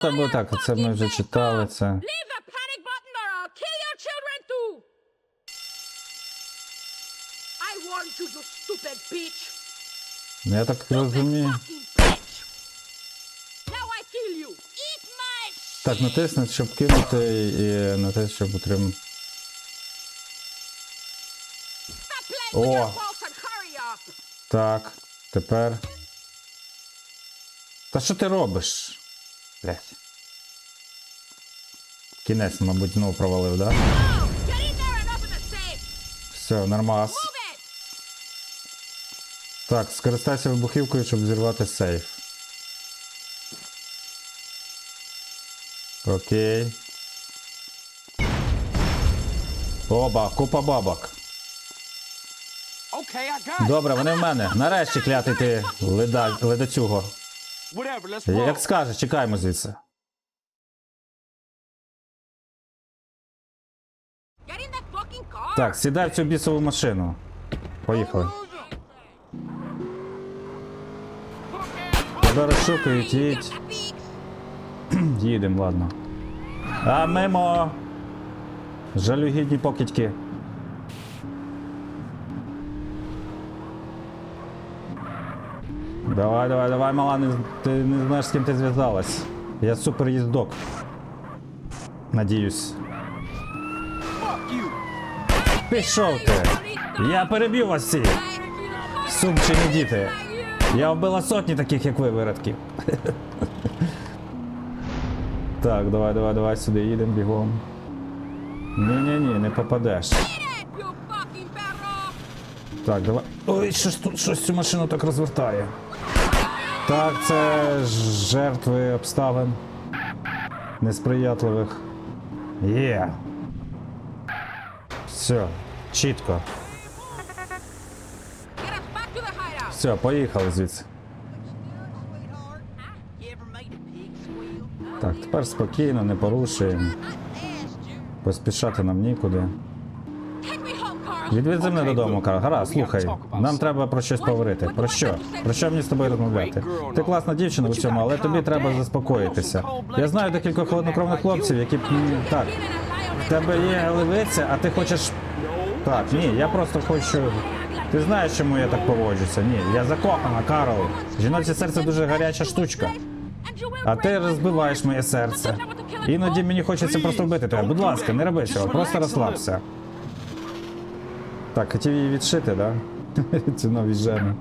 Та бо так, це ми вже читали це. Ну, Я так розумію. Так, натисни, щоб кинути, і натисни, щоб отримати. О. Так, тепер. Та що ти робиш? Блять. Кінець, мабуть, знову провалив, да? Все, нормас. Так, скористайся вибухівкою, щоб зірвати сейф. Окей. Оба, купа бабок. Добре, вони в мене. Нарешті клятий ти леда, ледацюго. Як скажеш, чекаємо звідси. Так, сідай в цю бісову машину. Поїхали. Тебе розшукують, їдь. Їдемо, ладно. А мимо. Жалюгідні покидьки. Давай, давай, давай, мала, не, ти не знаєш, з ким ти зв'язалась. Я супер. Fuck you. Пішов ти! Я переб'ю вас всіх! Сумчені діти! Я вбила сотні таких, як ви, виродки. Так, давай, давай, давай сюди їдемо бігом. Ні-ні-ні, не попадеш. Так, давай. Ой, що ж тут щось цю машину так розвертає. Так, це жертви обставин. Несприятливих. Є. Все, чітко. Все, поїхали звідси. Так, тепер спокійно, не порушуємо. Поспішати нам нікуди. Відвези мене додому. Кара. Гаразд, слухай. Нам треба про щось поговорити. Про що? Про що мені з тобою розмовляти? Ти класна дівчина у цьому, але тобі треба заспокоїтися. Я знаю декількох холоднокровних хлопців, які б. Так, в тебе є левиця, а ти хочеш. Так, ні, я просто хочу. Ти знаєш, чому я так поводжуся? Ні, я закохана, Карл. Жіноче серце дуже гаряча штучка. А ти розбиваєш моє серце. Іноді мені хочеться просто вбити тебе. Будь ласка, не роби цього, просто розслабся. Так, хотів її відшити, да? Ці нові жени.